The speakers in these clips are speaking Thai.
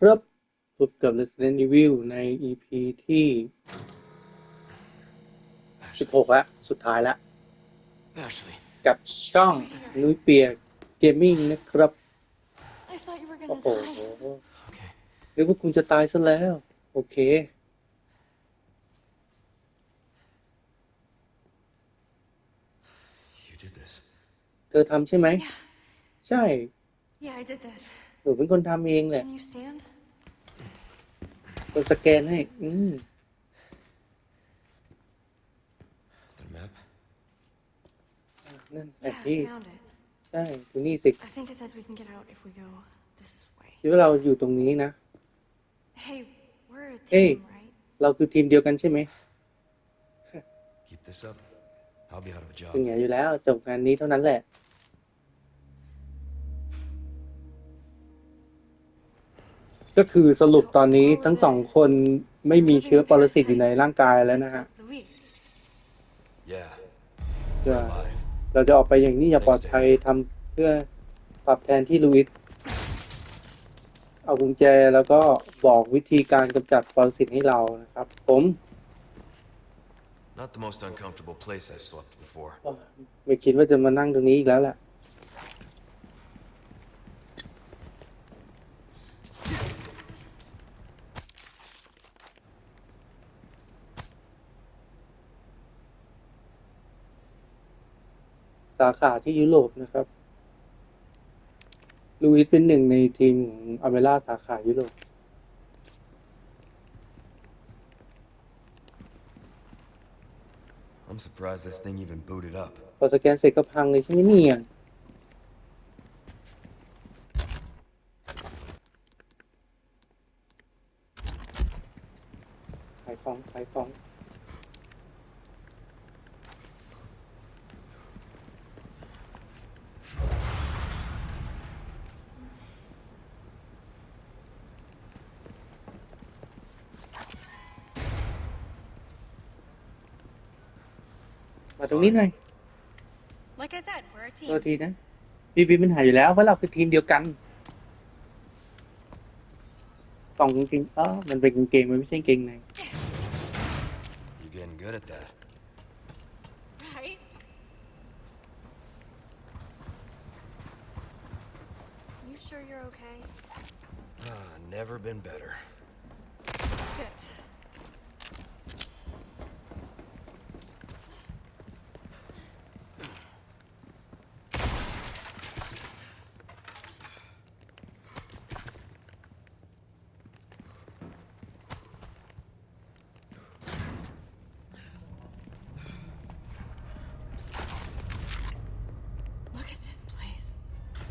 นะครับพบกับ Resident Evil ใน EP ที่ Ashley. 16แล้วสุดท้ายแล้ว Ashley. กับช่องนุ้ยเปียเกมมิ่งนะครับ I thought you were โอ้ gonna โห die. Okay. นึกว่าคุณจะตายซะแล้ว โอเค You did this. เธอทำใช่ไหม Yeah, ใช่ yeah, I did this. หนูเป็นคนทำเองแหละ Can you stand? คนสแกนให้ อืม The map? นั่นแผน Yeah, ที่ I found it. ใช่ดูนี่สิ I think it says we can get out if we go this way. คิดว่าเราอยู่ตรงนี้นะ Hey, we're a Hey. team, right? เราคือทีมเดียวกันใช่ไหม Keep this up. I'll be out of a job. เป็นไงอยู่แล้วจบงานนี้เท่านั้นแหละ ก็คือสรุปตอนนี้ทั้งสองคนไม่มีเชื้อปรสิตอยู่ในร่างกายแล้วนะ This ฮะ was Luis. Yeah. จะ Alive. เราจะออกไปอย่างนี้อย่าปลอดภัยทำเพื่อตอบแทนที่ลูอิสเอากุญแจแล้วก็บอกวิธีการกำจัดปรสิตให้เรานะครับ ผม Not the most uncomfortable place I've slept before. ไม่คิดว่าจะมานั่งตรงนี้อีกแล้วแหละ สาขาที่ยุโรปนะครับลูอิสเป็นหนึ่งในทีมของอเมร่าสาขายุโรป I'm surprised this thing even booted up. พอสแกนเสร็จก็พังเลยใช่ไหมเนี่ยขายของขายของ มาตรงนี้หน่อย Like I said, we're a โทษ team. ทีนะพี่มีปัญหาอยู่แล้ว เพราะเราคือทีมเดียวกันสองกางเกงอ๋อมันเป็นกางเกงมันไม่ใช่กางเกงใน You're getting good at that. Right? You sure you're okay? Ah, never been better. Good.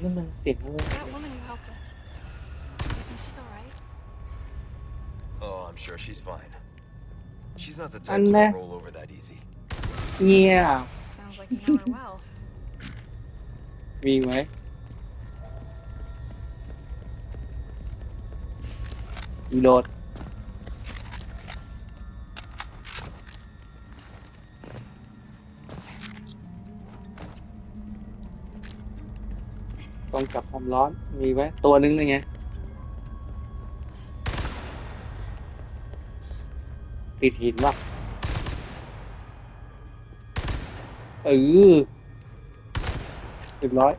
นั่นมันเสียงอะไร That woman who helped us. You think she's alright? Oh, I'm sure she's fine. She's not the type Anne. to roll over that easy. เงีย Sounds like you know her well. มีไหมรีโหลด ต้องจับความร้อนมีไว้ตัวนึงเลยไงติดหินว่ะเออเรียบร้อย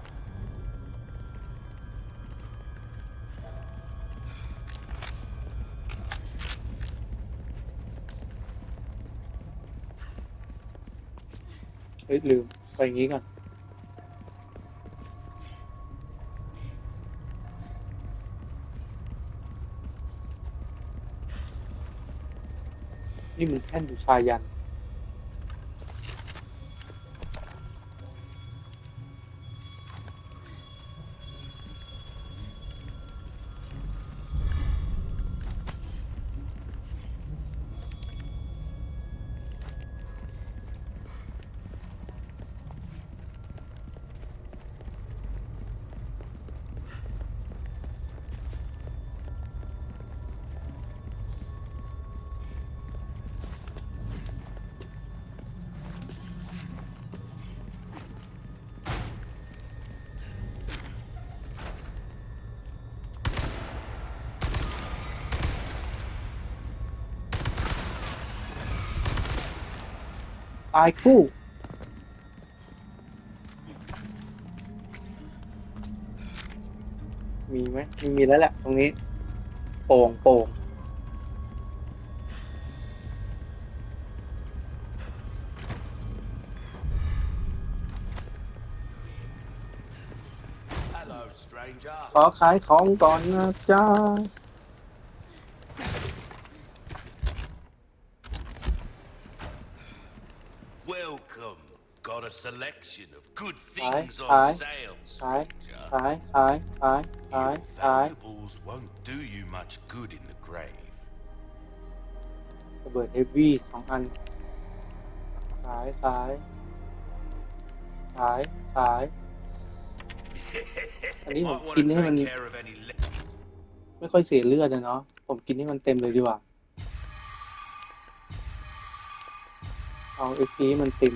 เฮ้ยลืมไปอย่างนี้ก่อน นี่มันแท่นบูชายัน ตายคู่ มีไหมไม่มีแล้วแหละตรงนี้ โป่งโป่ง Hello, stranger. ขอขายของก่อนนะจ๊ะ selection of good Aye, things aye, on sale, ขาย stranger. ขายขายขายขาย Your ขาย valuables won't do you much good in the grave. ระเบิดเฮฟวี่สองอันขายขายขายขาย อันนี้ผม Might want กิน to ให้มัน take care of any le- ไม่ค่อยเสียเลือดนะเนาะ ผมกินให้มันเต็มเลยดีกว่า เอาเอ็กซ์มันเต็ม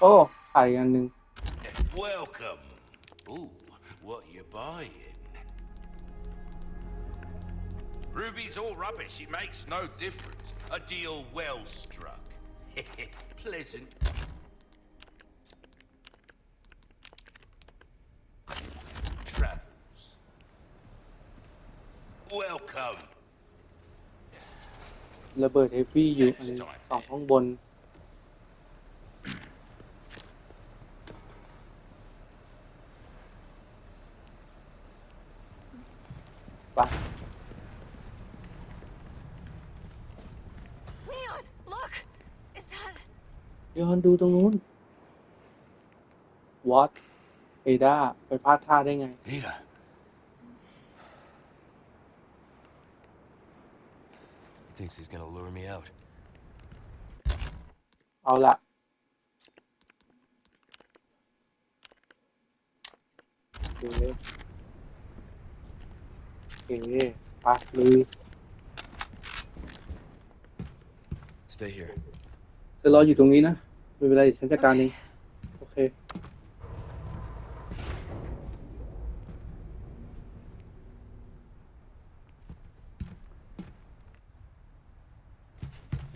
โอ้ไข่อันหนึง Welcome. Ooh, what you buying? Ruby's all rubbish. It makes no difference. A deal well struck. Pleasant. Travels. Welcome. ระเบิดเฮฟวี่อยู่อันสองข้างบน ดูตรงนู้นวอตเอดาไปพลาดท่าได้ไง Ada. Thinks he's gonna lure me out. เอาละโอเคโอเคไปลุย Stay here. เธอรออยู่ตรงนี้นะ ไม่เป็นไรเดี๋ยวฉันจัดการเองโอเค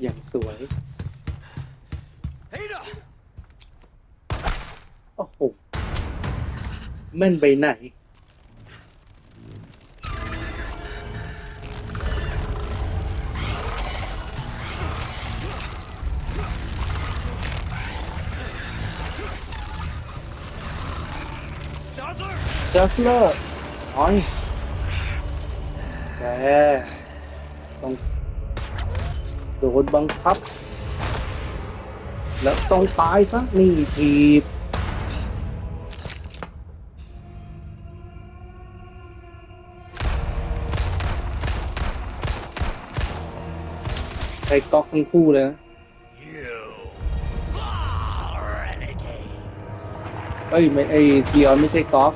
อย่างสวย Ada! โอ้โหแม่นไปไหน จัสเลอร์น้อยแกต้องโดนบังคับ แล้วต้องตายซะนี่ทีบใช้ก๊อกทั้งคู่เลยนะเอ้ยไม่ไอ้ดีออนไม่ใช่ก๊อก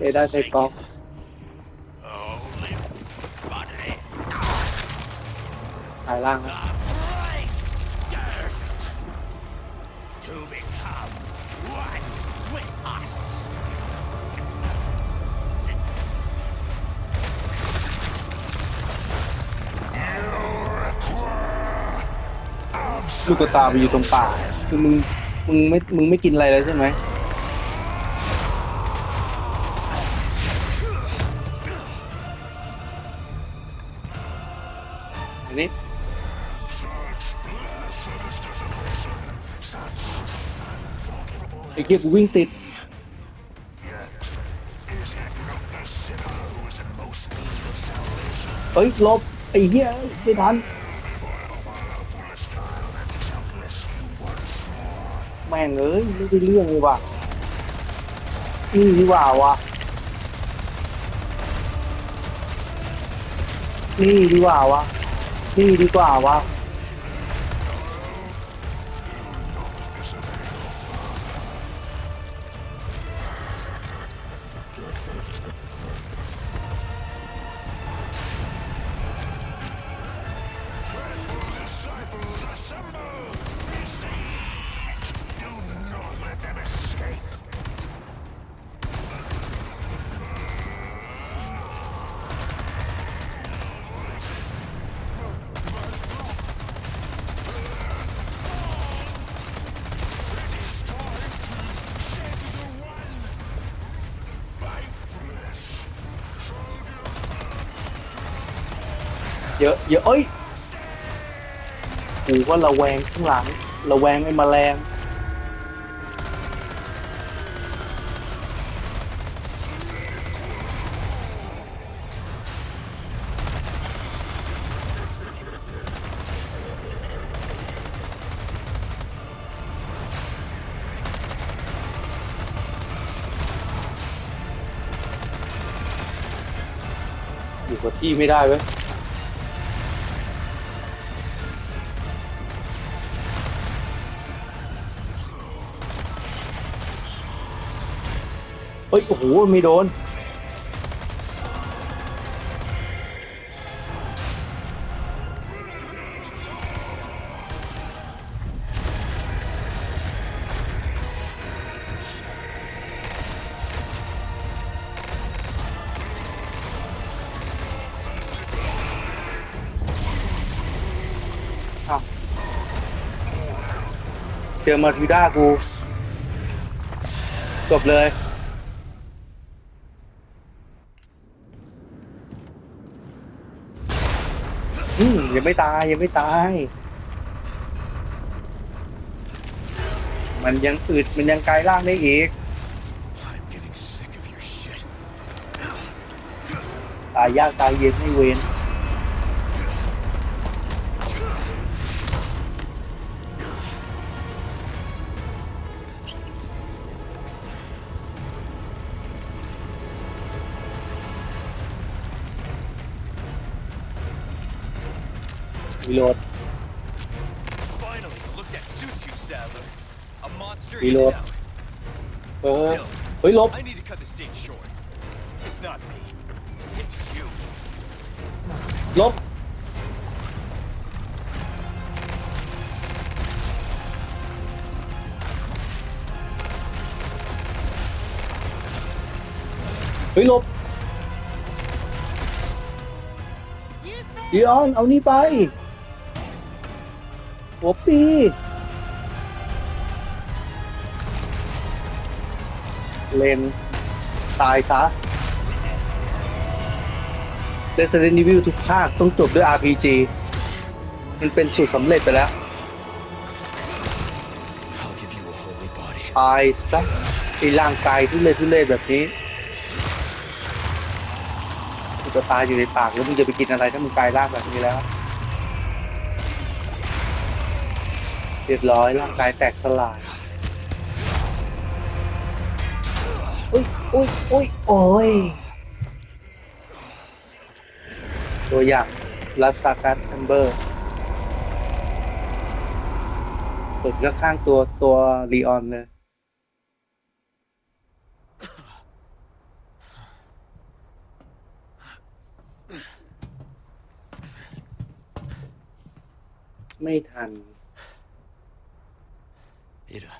เอได้ใช้กอกภายล่างนะลูกตาไปอยู่ตรงป่าคือมึงมึงไม่มึงไม่กินอะไรเลยใช่ไหม อันนี้ไอ้เกียกูวิ่งติดเฮ้ยลบไอ้เหี้ยไม่ทันแม่งเอ้ยไม่ได้เรื่องเลยว่ะนี่ดีกว่าวะนี่ดีกว่าวะ นี่ดีกว่าวะ เยอะเยอะเอ้ยกูก็ระแวงข้างหลังระแวงไอ้แมลงอยู่กับที่ไม่ได้เว้ย เฮ้ย โอ้โหไม่โดน อ้าว เจอมาทิวด้ากู จบเลย อืมยังไม่ตายยังไม่ตาย มันยังอึดมันยังกลายร่างได้อีก I'm getting sick of your shit. ตายยากตายเย็นไม่เว้น รีโหลด Finally, look that suits you, Sadler. A monster Reload. is out. เออ เฮ้ยหลบ I need to cut this date short. It's not me. It's you. หลบ เฮ้ยหลบดีออน เอานี่ไป หัวปีเลนตายซะ Resident Evil ทุกภาคต้องจบด้วย RPG มันเป็นสูตรสำเร็จไปแล้ว I'll give you a holy body. ตายซะไอ้ร่างกายทุเรศทุเรศแบบนี้มึงจะตายอยู่ในปากแล้วมึงจะไปกินอะไรถ้ามึงกลายร่างแบบนี้แล้ว รียบร้อยร่างกายแตกสลายอุ้ยอุ้ยอุ้ยโอ้ยตัวอย่างลัสตาการแอมเบอร์เปิดข้างๆตัวตัวลีออนเลยไม่ทัน Ida,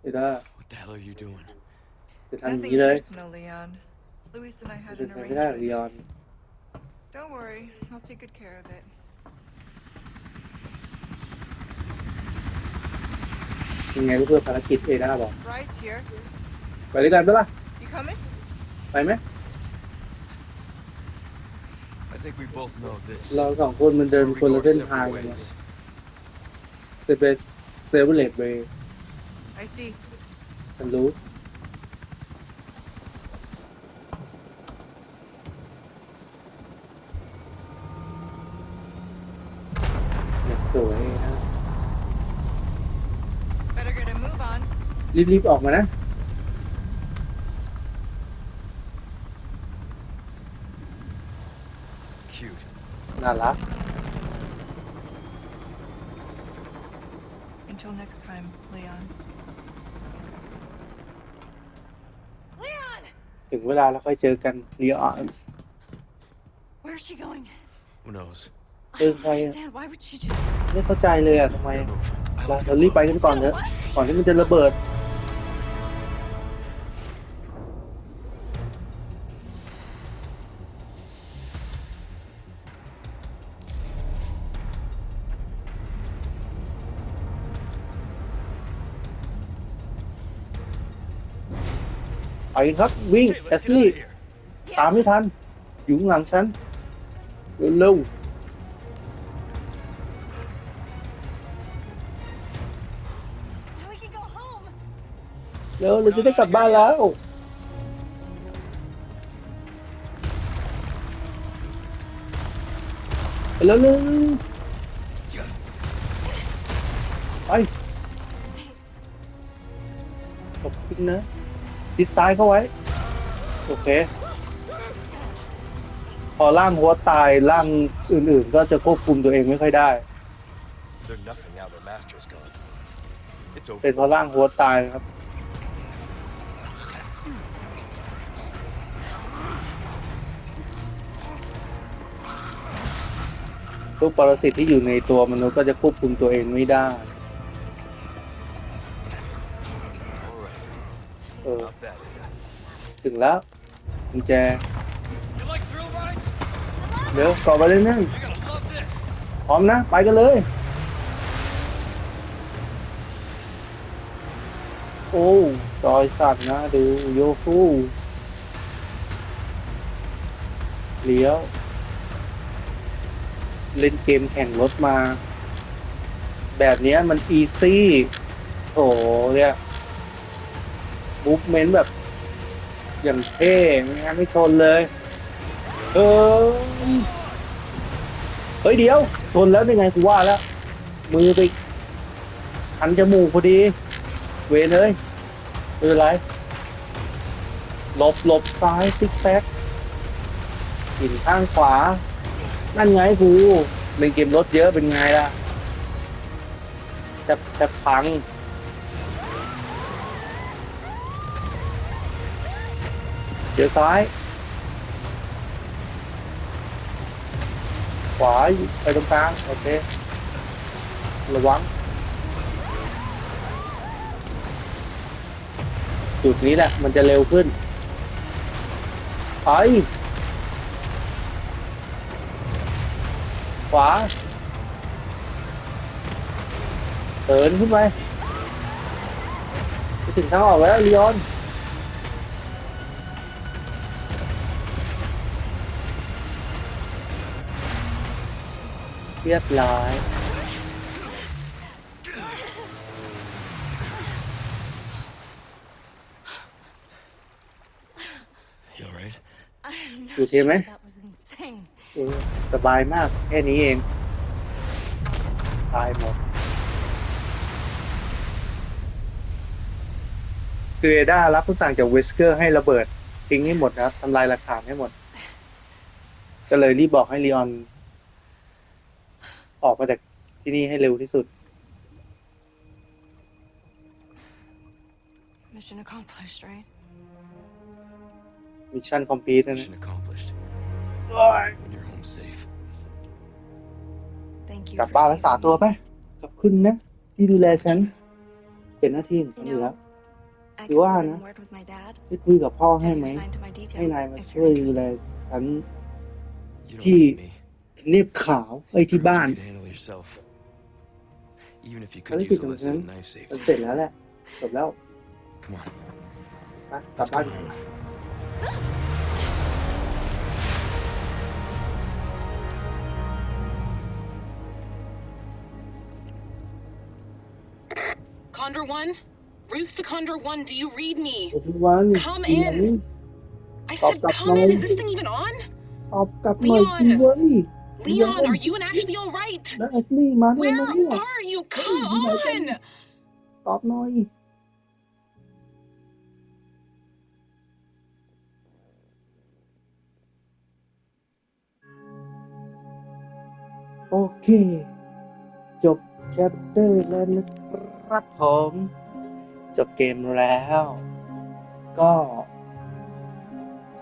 ไม่ได้ what the hell are you doing? จะทำอย่าง Nothing นี้เลย personal, Leon. Luis and I จะ had เป็น an ไปไม่ได้หรอกลีอ arrangement. อน Don't worry, I'll take good care of it. ยังไงก็เพื่อภารกิจเอด้าบอก Ride's here. ไปด้วยกันปะล่ะ You coming? ไปไหม I think we both know this. เราสองคนมันเดิน Where we คน go ละ our เส้น separate ทางเลย ways. จะเป็น เซเวเลตเวย์ I see. ฉันรู้อยากสวยนะ Better get a move on. รีบๆออกมานะ Cute. น่ารัก Until next time, Leon. Leon! ถึงเวลาแล้วค่อยเจอกันลีออนส์ Where's she going? Who knows? I Ơ, don't hay à. understand. Why would she just... ไม่เข้าใจเลยอะทำไม Gotta move. I เรา let's เรา go. รีบไปกันก่อนเถอะ ก่อนที่มันจะระเบิด อยครับวิ่งแอสลี่ตามไม่ทัน อยู่หลังฉันเร็วเร็วเราจะได้กลับบ้านแล้วแล้วนึงไปขอบคุณนะ ดิดซ้ายเข้าไว้ โอเค พอร่างหัวตายร่างอื่นๆ ก็จะควบคุมตัวเองไม่ค่อยได้ They're nothing now their master's gone. It's เป็น over. เพราะร่างหัวตายนะครับ ทุกปรสิตที่อยู่ในตัวมนุษย์ก็จะควบคุมตัวเองไม่ได้ ถึงแล้วกุญแจ You like thrill rides? เดี๋ยวก่อนไปเลยนั่ง You're gonna love this. พร้อมนะ ไปกันเลย โอ้จอยสัตว์นะดูโยฟูเลี้ยว เล่นเกมแข่งรถมา แบบเนี้ยมันอีซี่โถเนี่ยมูฟเมนต์แบบ อย่างเท่ไม่งั้นไม่ทนเลย เออเฮ้ยเดี๋ยวทนแล้วได้ไงกูว่าแล้ว มือไปคันจมูกพอดี เวรเลยไม่เป็นไรหลบหลบซ้ายซิกแซกหินข้างขวา นั่นไงกูเล่นเกมรถเยอะเป็นไงล่ะจะจะพัง เดี๋ยวซ้าย ขวาไปตรงกลางโอเค ระวัง จุดนี้แหละ มันจะเร็วขึ้น ไป ขวาเดินขึ้นไปไปถึงทางออกแล้วลีออน เรียบร้อย You alright? I'm not You hear sure me? that was insane. เออสบายมาก แค่นี้เอง ตายหมด คือเอด้ารับคำสั่งจากเวสเกอร์ให้ระเบิดทิ้งให้หมดนะครับทำลายหลักฐานให้หมด ก็เลยรีบบอกให้ลีออน ออกมาจากที่นี่ให้เร็วที่สุด Mission accomplished, right? มิชชั่นคอมพลีทนะ Mission accomplished. โอ้ย When you're home safe. Thank you กลับ for บ้านรักษา saving ตัว me. ไปขอบคุณนะ ที่ดูแลฉัน เป็นหน้าที่ของฉันอยู่แล้ว I You could are, put no? in word with my dad. ได้คุยกับพ่อให้ Have ไหม you assigned to my detail ให้นายมา if ช่วย you're ดูแล interested. ฉัน You don't Gee. need me. เนียบขาวไอ้ที่ Proved บ้าน You could handle yourself. Even if you ภาร could กิจ use ข a องฉั lesson น in knife มัน safety. เสร็จแล้วแหละจบแล้ว Come on. ไปกลับ Let's บ้าน go. Condor 1? Roost to Condor 1, do you read me? ทุกวัน Come เรียน in. I Stop, said stop, come in. no. Is this thing even on? ตอบกลับหน่อย Leon สิเว้ย Leon, are you and Ashley all right? แล้วแอคลี่มาด้วย Where มาเนี่ย are you? Come you guys on. ตอบหน่อย โอเค จบ chapter แล้วนะครับผม จบเกมแล้ว ก็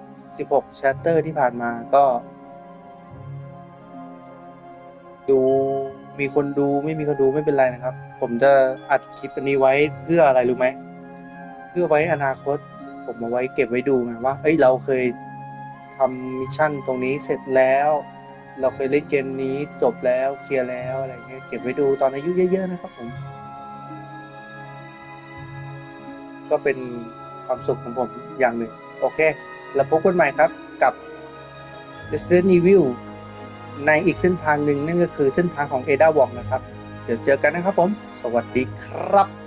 16 chapter ที่ผ่านมาก็ ดูมีคนดูไม่มีคนดูไม่เป็นไรนะครับ ผมจะอัดคลิปอันนี้ไว้เพื่ออะไรรู้ไหมเพื่อไว้อนาคต ผมเอาไว้เก็บไว้ดูไงว่าเอ้ยเราเคยทำมิชชั่นตรงนี้เสร็จแล้ว เราเคยเล่นเกมนี้จบแล้วเคลียร์แล้วอะไรเงี้ยเก็บไว้ดูตอนอายุเยอะๆนะครับ ผม ก็เป็นความสุขของผมอย่างหนึ่ง โอเค แล้วพบกันใหม่ครับกับ Resident Evil ในอีกเส้นทางหนึ่งนั่นก็คือเส้นทางของเอดาวอกนะครับ เดี๋ยวเจอกันนะครับผม สวัสดีครับ